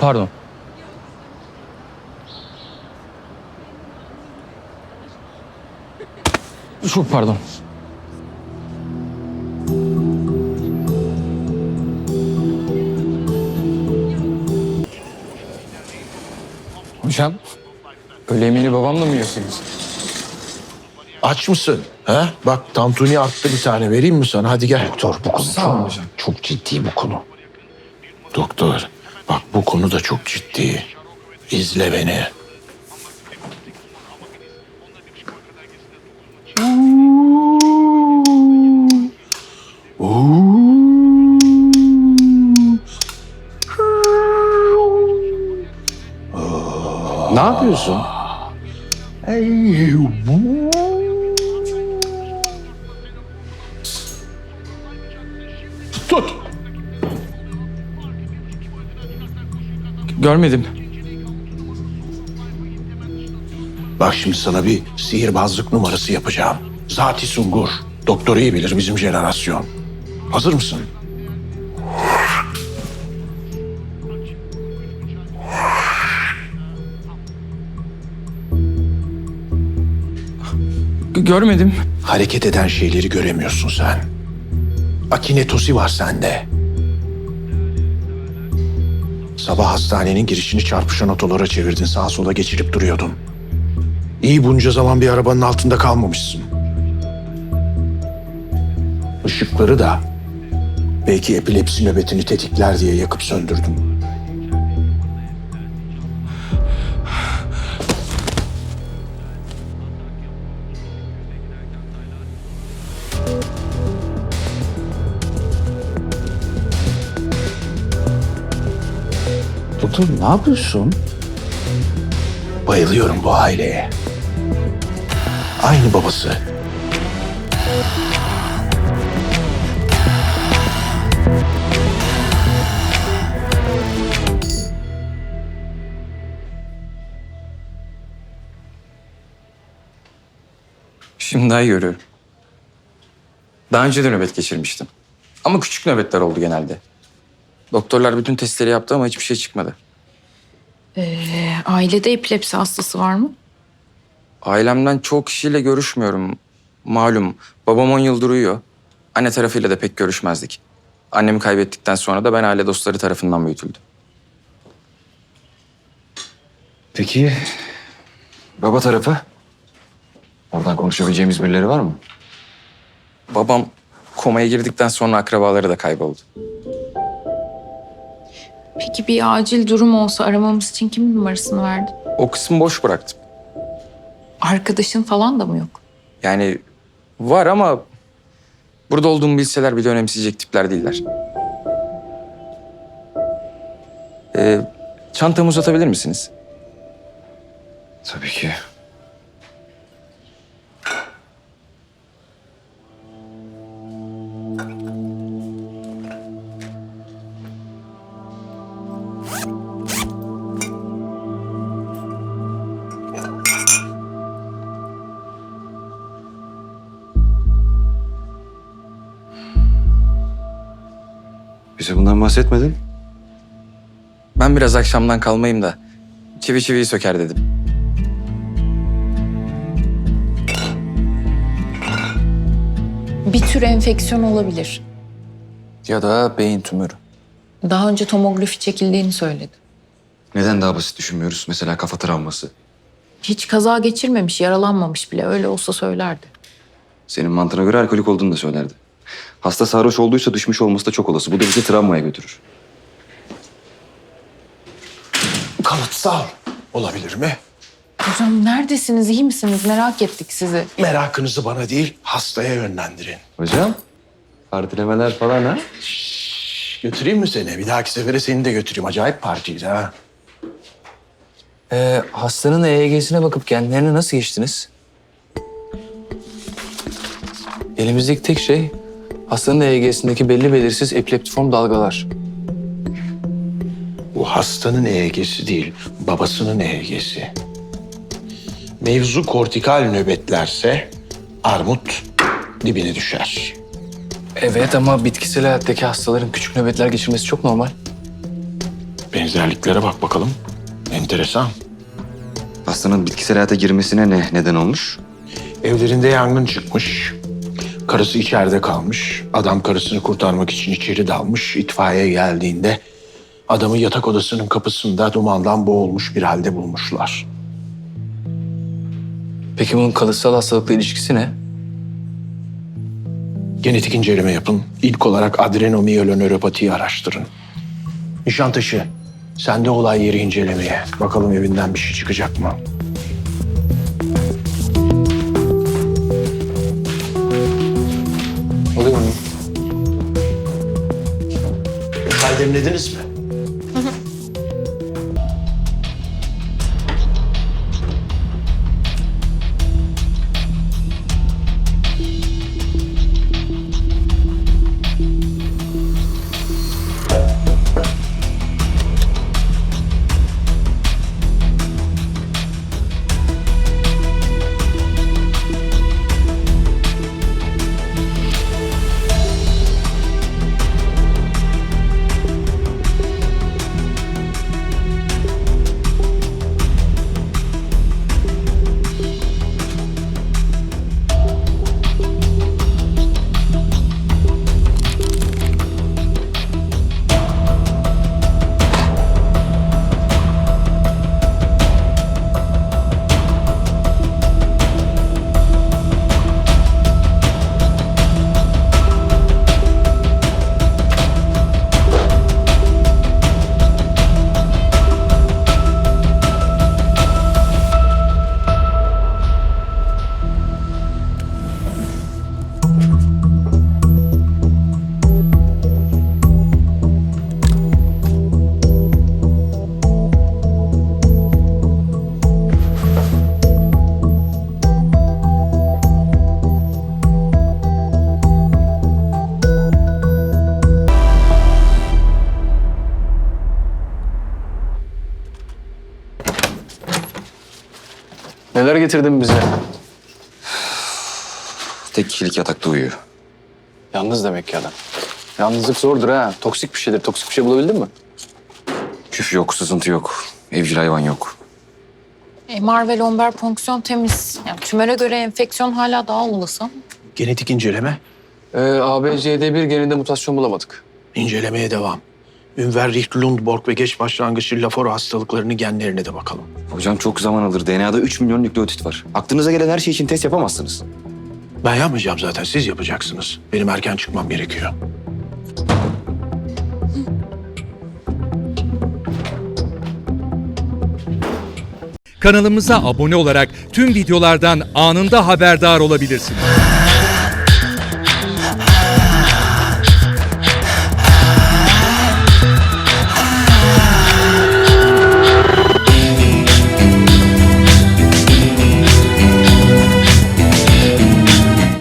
Pardon. Çok pardon. Hocam, öğle yemeğini babamla mı yiyorsunuz? Aç mısın? Ha? Bak tantuni arttı bir tane vereyim mi sana? Hadi gel. Doktor bu konu Sağ olun hocam. çok ciddi bu konu. Doktor bak bu konu da çok ciddi. İzle beni. Ne yapıyorsun? Tut. Görmedim. Bak şimdi sana bir sihirbazlık numarası yapacağım. Zati Sungur. Doktor iyi bilir bizim jenerasyon. Hazır mısın? G- görmedim. Hareket eden şeyleri göremiyorsun sen. Akinetosi var sende. Sabah hastanenin girişini çarpışan otolara çevirdin. Sağa sola geçirip duruyordun. İyi bunca zaman bir arabanın altında kalmamışsın. Işıkları da belki epilepsi nöbetini tetikler diye yakıp söndürdüm. Doktor ne yapıyorsun? Bayılıyorum bu aileye. Aynı babası. Şimdi daha iyi görüyorum. Daha önce de nöbet geçirmiştim. Ama küçük nöbetler oldu genelde. Doktorlar bütün testleri yaptı ama hiçbir şey çıkmadı. Ailede epilepsi hastası var mı? Ailemden çok kişiyle görüşmüyorum. Malum babam 10 yıldır uyuyor. Anne tarafıyla da pek görüşmezdik. Annemi kaybettikten sonra da ben aile dostları tarafından büyütüldüm. Peki baba tarafı? Oradan konuşabileceğimiz birileri var mı? Babam komaya girdikten sonra akrabaları da kayboldu. Peki bir acil durum olsa aramamız için kimin numarasını verdin? O kısmı boş bıraktım. Arkadaşın falan da mı yok? Yani var ama burada olduğumu bilseler bile önemseyecek tipler değiller. Ee, çantamı uzatabilir misiniz? Tabii ki. Bize bundan bahsetmedin. Ben biraz akşamdan kalmayayım da çivi çiviyi söker dedim. Bir tür enfeksiyon olabilir. Ya da beyin tümörü. Daha önce tomografi çekildiğini söyledi. Neden daha basit düşünmüyoruz? Mesela kafa travması. Hiç kaza geçirmemiş, yaralanmamış bile. Öyle olsa söylerdi. Senin mantığına göre alkolik olduğunu da söylerdi. Hasta sarhoş olduysa düşmüş olması da çok olası. Bu da bizi travmaya götürür. Kalıtsal olabilir mi? Hocam neredesiniz, iyi misiniz? Merak ettik sizi. Merakınızı bana değil hastaya yönlendirin. Hocam, partilemeler falan ha? Götüreyim mi seni? Bir dahaki sefere seni de götüreyim. Acayip partiydi ha. Ee, hastanın EEG'sine bakıp kendilerine nasıl geçtiniz? Elimizdeki tek şey hastanın EEG'sindeki belli belirsiz epileptiform dalgalar. Bu hastanın EEG'si değil, babasının EEG'si. Mevzu kortikal nöbetlerse armut dibine düşer. Evet ama bitkisel hayattaki hastaların küçük nöbetler geçirmesi çok normal. Benzerliklere bak bakalım. Enteresan. Hastanın bitkisel hayata girmesine ne neden olmuş? Evlerinde yangın çıkmış. Karısı içeride kalmış. Adam karısını kurtarmak için içeri dalmış. İtfaiye geldiğinde adamı yatak odasının kapısında dumandan boğulmuş bir halde bulmuşlar. Peki bunun kalıtsal hastalıkla ilişkisi ne? Genetik inceleme yapın. İlk olarak adrenomiyelonöropatiyi araştırın. Nişantaşı, sen de olay yeri incelemeye. Bakalım evinden bir şey çıkacak mı? Çay demlediniz mi? Getirdin bize? Tek kişilik yatakta uyuyor. Yalnız demek ki adam. Yalnızlık zordur ha. Toksik bir şeydir. Toksik bir şey bulabildin mi? Küf yok, sızıntı yok. Evcil hayvan yok. MR ve lomber fonksiyon temiz. Yani tümöre göre enfeksiyon hala daha olası. Genetik inceleme, Ee, ABCD1 geninde mutasyon bulamadık. incelemeye devam. Ünverricht, Lundborg ve geç başlangıçlı Lafora hastalıklarının genlerine de bakalım. Hocam çok zaman alır. DNA'da 3 milyon nükleotit var. Aklınıza gelen her şey için test yapamazsınız. Ben yapmayacağım zaten, siz yapacaksınız. Benim erken çıkmam gerekiyor. Kanalımıza abone olarak tüm videolardan anında haberdar olabilirsiniz.